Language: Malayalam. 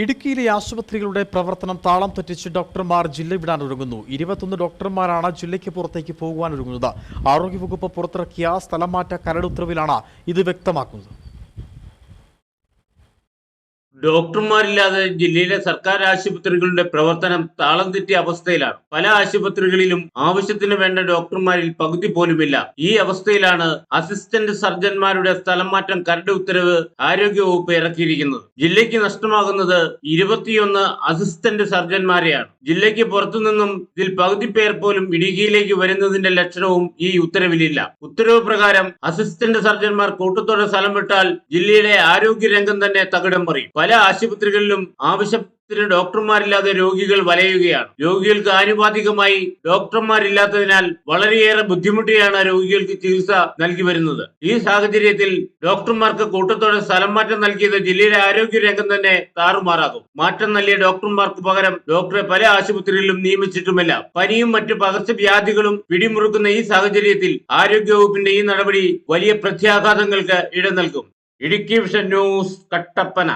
ഇടുക്കിയിലെ ആശുപത്രികളുടെ പ്രവർത്തനം താളം തെറ്റിച്ച് ഡോക്ടർമാർ ജില്ല വിടാൻ ഒരുങ്ങുന്നു ഇരുപത്തൊന്ന് ഡോക്ടർമാരാണ് ജില്ലയ്ക്ക് പുറത്തേക്ക് പോകുവാൻ ഒരുങ്ങുന്നത് ആരോഗ്യവകുപ്പ് പുറത്തിറക്കിയ സ്ഥലം മാറ്റ കരട് ഉത്തരവിലാണ് ഇത് വ്യക്തമാക്കുന്നത്. ഡോക്ടർമാരില്ലാതെ ജില്ലയിലെ സർക്കാർ ആശുപത്രികളുടെ പ്രവർത്തനം താളം തെറ്റിയ അവസ്ഥയിലാണ്. പല ആശുപത്രികളിലും ആവശ്യത്തിന് വേണ്ട ഡോക്ടർമാരിൽ പകുതി പോലുമില്ല. ഈ അവസ്ഥയിലാണ് അസിസ്റ്റന്റ് സർജന്മാരുടെ സ്ഥലം മാറ്റം കരട് ഉത്തരവ് ആരോഗ്യവകുപ്പ് ഇറക്കിയിരിക്കുന്നത്. ജില്ലയ്ക്ക് നഷ്ടമാകുന്നത് ഇരുപത്തിയൊന്ന് അസിസ്റ്റന്റ് സർജന്മാരെയാണ്. ജില്ലയ്ക്ക് പുറത്തുനിന്നും ഇതിൽ പകുതി പേർ പോലും ഇടുക്കിയിലേക്ക് വരുന്നതിന്റെ ലക്ഷണവും ഈ ഉത്തരവിലില്ല. ഉത്തരവ് പ്രകാരം അസിസ്റ്റന്റ് സർജന്മാർ കൂട്ടത്തോടെ സ്ഥലം വിട്ടാൽ ജില്ലയിലെ ആരോഗ്യ രംഗം തന്നെ തകിടം മറിയും പല ആശുപത്രികളിലും ആവശ്യത്തിന് ഡോക്ടർമാരില്ലാതെ രോഗികൾ വലയുകയാണ്. രോഗികൾക്ക് ആനുപാതികമായി ഡോക്ടർമാരില്ലാത്തതിനാൽ വളരെയേറെ ബുദ്ധിമുട്ടിയാണ് രോഗികൾക്ക് ചികിത്സ നൽകി വരുന്നത്. ഈ സാഹചര്യത്തിൽ ഡോക്ടർമാർക്ക് കൂട്ടത്തോടെ സ്ഥലം മാറ്റം നൽകിയത് ജില്ലയിലെ ആരോഗ്യ രംഗം തന്നെ താറുമാറാകും. മാറ്റം നൽകിയ ഡോക്ടർമാർക്ക് പകരം ഡോക്ടറെ പല ആശുപത്രികളിലും നിയമിച്ചിട്ടുമില്ല. പനിയും മറ്റു പകർച്ചവ്യാധികളും പിടിമുറുക്കുന്ന ഈ സാഹചര്യത്തിൽ ആരോഗ്യവകുപ്പിന്റെ ഈ നടപടി വലിയ പ്രത്യാഘാതങ്ങൾക്ക് ഇട നൽകും. Idukki vision news Kattappana.